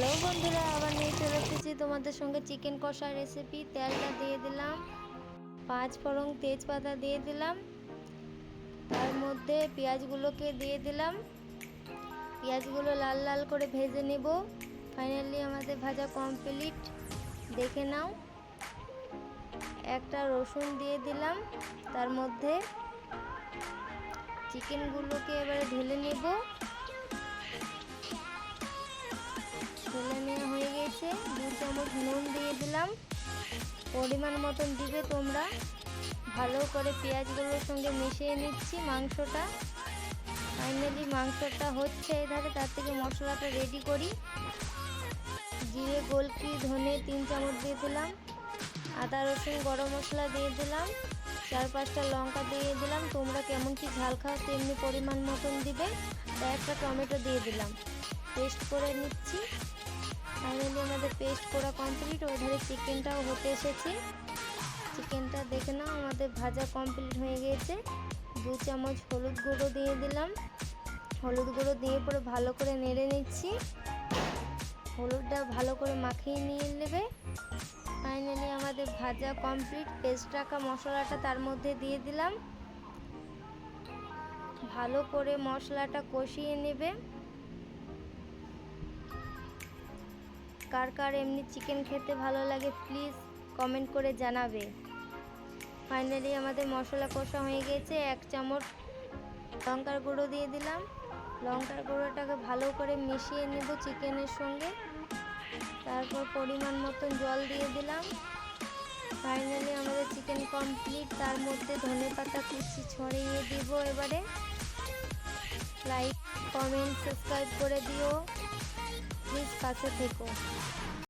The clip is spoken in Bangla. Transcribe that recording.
হ্যালো বন্ধুরা, আবার নিয়ে চলে এসেছি তোমাদের সঙ্গে চিকেন কষা রেসিপি তেলটা দিয়ে দিলাম, পাঁচ ফোড়ন তেজপাতা দিয়ে দিলাম, তার মধ্যে পেঁয়াজগুলোকে দিয়ে দিলাম। পেঁয়াজগুলো লাল লাল করে ভেজে নেব। ফাইনালি আমাদের ভাজা কমপ্লিট দেখে নাও। একটা রসুন দিয়ে দিলাম, তার মধ্যে চিকেনগুলোকে এবারে ঢেলে নেব। চামচ নুন দিয়ে দিলাম। পরিমাণ মতন দিবে তোমরা। ভালো করে পেঁয়াজগুলোর সঙ্গে মিশিয়ে নিচ্ছি মাংসটা। ফাইনালি মাংসটা হচ্ছে এধারে, তার থেকে মশলাটা রেডি করি। জিরে, গোলকি, ধনে তিন চামচ দিয়ে দিলাম। আদা, রসুন, গরম মশলা দিয়ে দিলাম। চার পাঁচটা লঙ্কা দিয়ে দিলাম। তোমরা কেমন কি ঝাল খাও তেমনি পরিমাণ মতন দিবে। একটা টমেটো দিয়ে দিলাম। পেস্ট করে নিচ্ছি। ফাইনালি পেস্ট করা কমপ্লিট ওইধারে চিকেনটাও হতে এসেছে। চিকেনটা দেখে নাও, আমাদের ভাজা কমপ্লিট হয়ে গিয়েছে দু চামচ হলুদ গুঁড়ো দিয়ে দিলাম। হলুদ গুঁড়ো দিয়ে পরে ভালো করে নেড়ে নিচ্ছি। হলুদটা ভালো করে মাখিয়ে নিয়ে নেবে। ফাইনালি আমাদের ভাজা কমপ্লিট পেস্ট রাখা মশলাটা তার মধ্যে দিয়ে দিলাম। ভালো করে মশলাটা কষিয়ে নেবে। কার কার এমনি চিকেন খেতে ভালো লাগে প্লিজ কমেন্ট করে জানাবে। ফাইনালি আমাদের মশলা কষা হয়ে গেছে, এক চামচ লঙ্কার গুঁড়ো দিয়ে দিলাম। লঙ্কার গুঁড়োটাকে ভালো করে মিশিয়ে নেব চিকেনের সঙ্গে। তারপর পরিমাণ মতন জল দিয়ে দিলাম। ফাইনালি আমাদের চিকেন কমপ্লিট তার মধ্যে ধনে পাতা কুচি ছড়িয়ে দিব এবারে। লাইক কমেন্ট সাবস্ক্রাইব করে দিও। প্লিজ পাশে থেকো